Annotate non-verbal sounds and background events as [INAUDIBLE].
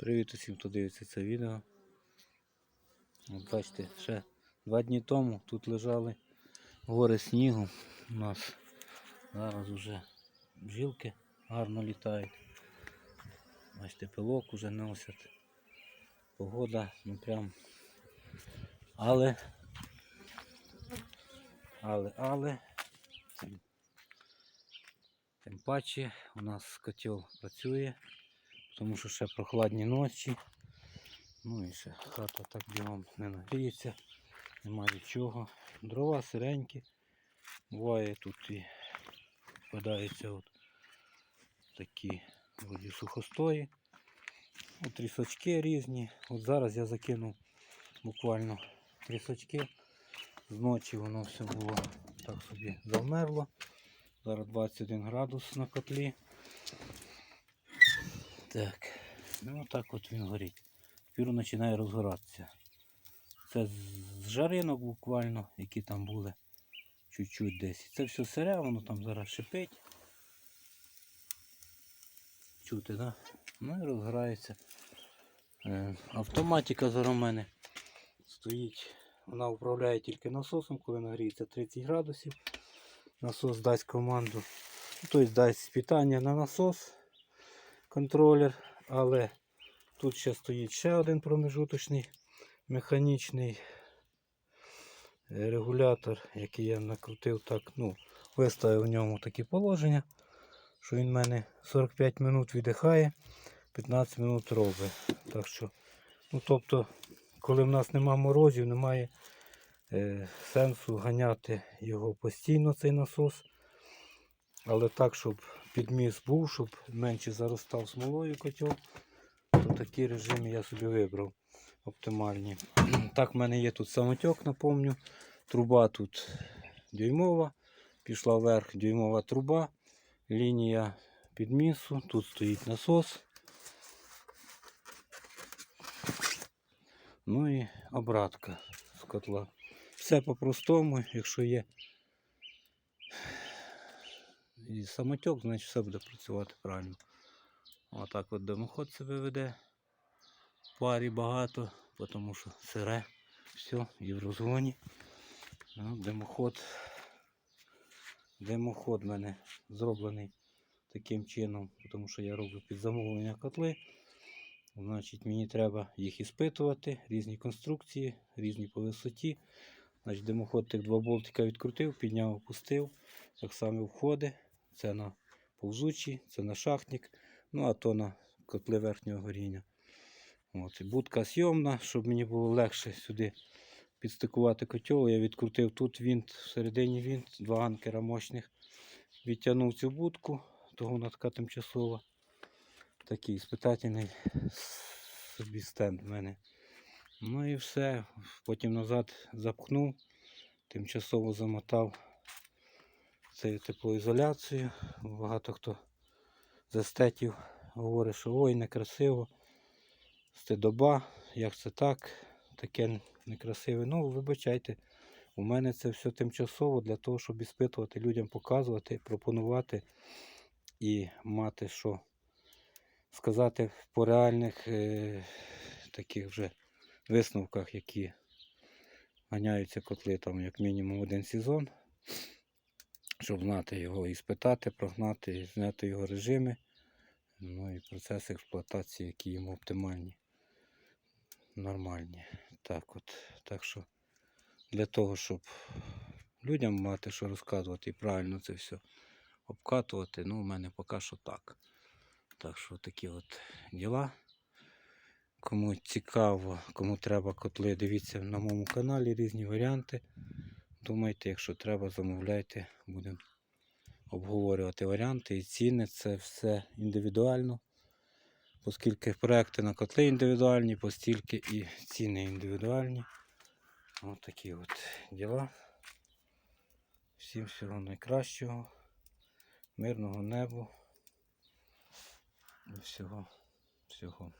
Привіт усім, хто дивиться це відео. От бачите, ще два дні тому тут лежали гори снігу. У нас зараз вже бджілки гарно літають. Бачите, пилок уже носять. Погода, ну прям. Але, але, але, тим, паче у нас котел працює тому що ще прохладні ночі. Ну і ще хата так бігом не нагріється, нема нічого. Дрова сиренькі. Буває тут і впадаються от такі вроді сухостої. От трісочки різні. От зараз я закинув буквально трісочки. Зночі воно все було так собі завмерло. Зараз 21 градус на котлі. Так, ну так от він горить. Тепер починає розгоратися. Це з жаринок буквально, які там були чуть-чуть десь. Це все сире, воно там зараз шипить. Чути, да? Ну і розгорається. Е, автоматика зараз у мене стоїть. Вона управляє тільки насосом, коли нагріється 30 градусів. Насос дасть команду. Тобто дасть питання на насос контролер, але тут ще стоїть ще один промежуточний механічний е, регулятор, який я накрутив так, ну, виставив в ньому такі положення, що він в мене 45 минут віддихає, 15 минут робить. Так що, ну тобто, коли в нас нема морозів, немає е, сенсу ганяти його постійно, цей насос. Але так, щоб підміс був, щоб менше заростав смолою котел, то такі режими я собі вибрав оптимальні. [CLEARS THROAT] Так, в мене є тут самотек, напомню. Труба тут дюймова, пішла вверх дюймова труба, лінія підмісу, тут стоїть насос. Ну і обратка з котла. Все по-простому, якщо є і самотек, значить все буде працювати правильно. Отак от димоход себе веде. Парі багато, тому що сире, все, і в розгоні. Ну, димоход. Димоход в мене зроблений таким чином, тому що я роблю під замовлення котли. Значить, мені треба їх іспитувати, різні конструкції, різні по висоті. Значить, димоход тих два болтика відкрутив, підняв, опустив. Так само входи. Це на повзучий, це на шахтник, ну а то на котли верхнього горіння. От, Будка сйомна, щоб мені було легше сюди підстикувати котел. Я відкрутив тут винт, всередині винт, два анкера мощних. Відтягнув цю будку, того вона така тимчасова. Такий спитательний собі стенд в мене. Ну і все. Потім назад запхнув, тимчасово замотав цією теплоізоляцією. Багато хто з естетів говорить, що ой, некрасиво, стидоба, як це так, таке некрасиве. Ну, вибачайте, у мене це все тимчасово для того, щоб іспитувати людям, показувати, пропонувати і мати що сказати по реальних е, таких вже висновках, які ганяються котли там як мінімум один сезон щоб знати його і спитати, прогнати, і зняти його режими, ну і процеси експлуатації, які йому оптимальні, нормальні. Так от, так що для того, щоб людям мати що розказувати і правильно це все обкатувати, ну у мене поки що так. Так що такі от діла. Кому цікаво, кому треба котли, дивіться на моєму каналі різні варіанти. Думайте, якщо треба, замовляйте, будемо обговорювати варіанти і ціни. Це все індивідуально. Оскільки проекти на котли індивідуальні, постільки і ціни індивідуальні. Ось такі от діла. Всім всього найкращого, мирного небу і всього, всього.